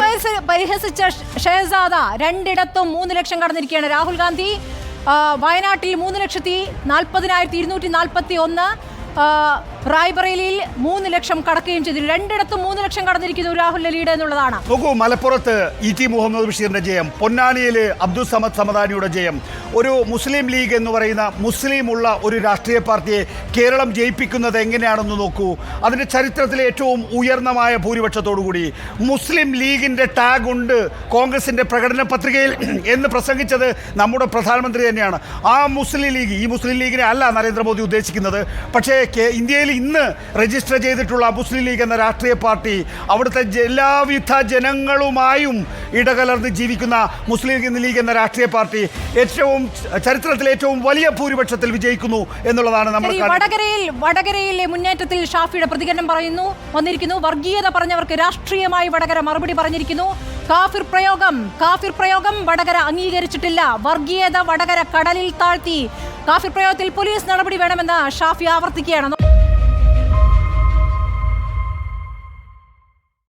പരിഹസ- പരിഹസിച്ച ഷേസാദ രണ്ടിടത്തും മൂന്ന് ലക്ഷം കടന്നിരിക്കുകയാണ്. രാഹുൽ ഗാന്ധി വയനാട്ടിൽ മൂന്ന് ലക്ഷത്തി നാൽപ്പതിനായിരത്തി ഇരുന്നൂറ്റി നാൽപ്പത്തി ഒന്ന് റായ്ബറേലിയിൽ മൂന്ന് ലക്ഷം കടക്കുകയും ചെയ്തു. രണ്ടിടത്തും മൂന്ന് ലക്ഷം കടന്നിരിക്കുന്നു രാഹുൽ ലീഡ് എന്നുള്ളതാണ്. നോക്കൂ മലപ്പുറത്ത് ഇ ടി മുഹമ്മദ് ബഷീറിന്റെ ജയം പൊന്നാനിയിൽ അബ്ദുൾ സമദ് സമദാനിയുടെ ജയം ഒരു മുസ്ലിം ലീഗ് എന്ന് പറയുന്ന മുസ്ലിം ഉള്ള ഒരു രാഷ്ട്രീയ പാർട്ടിയെ കേരളം ജയിപ്പിക്കുന്നത് എങ്ങനെയാണെന്ന് നോക്കൂ. അതിന്റെ ചരിത്രത്തിലെ ഏറ്റവും ഉയർന്നമായ ഭൂരിപക്ഷത്തോടുകൂടി മുസ്ലിം ലീഗിന്റെ ടാഗ് ഉണ്ട് കോൺഗ്രസിന്റെ പ്രകടന പത്രികയിൽ എന്ന് പ്രസംഗിച്ചത് നമ്മുടെ പ്രധാനമന്ത്രി തന്നെയാണ്. ആ മുസ്ലിം ലീഗ് ഈ മുസ്ലിം ലീഗിനെ അല്ല നരേന്ദ്രമോദി ഉദ്ദേശിക്കുന്നത്. പക്ഷേ ഇന്ത്യയിൽ ഇന്ന് രജിസ്റ്റർ ചെയ്തിട്ടുള്ള മുസ്ലിം ലീഗ് എന്ന രാഷ്ട്രീയ പാർട്ടി അവിടുത്തെ എല്ലാവിധ ജനങ്ങളുമായും ഇടകലർന്ന് ജീവിക്കുന്ന മുസ്ലിം ലീഗ് എന്ന രാഷ്ട്രീയ പാർട്ടി ഏറ്റവും ചരിത്രത്തിൽ ഏറ്റവും വലിയ ഭൂരിപക്ഷത്തിൽ വിജയിക്കുന്നു എന്നുള്ളതാണ് നമ്മൾ വടകരയിൽ വടകരയിലെ മുന്നേറ്റത്തിൽ ഷാഫിയുടെ പ്രതികരണം പറയുന്നു വന്നിരിക്കുന്നു. വർഗീയത പറഞ്ഞവർക്ക് രാഷ്ട്രീയമായി വടകര മറുപടി പറഞ്ഞിരിക്കുന്നു. കാഫിർ പ്രയോഗം കാഫിർ പ്രയോഗം വടകര അംഗീകരിച്ചിട്ടില്ല. വർഗീയത വടകര കടലിൽ താഴ്ത്തി. കാഫിർ പ്രയോഗത്തിൽ പോലീസ് നടപടി വേണമെന്ന് ഷാഫി ആവർത്തിക്കുകയാണ്.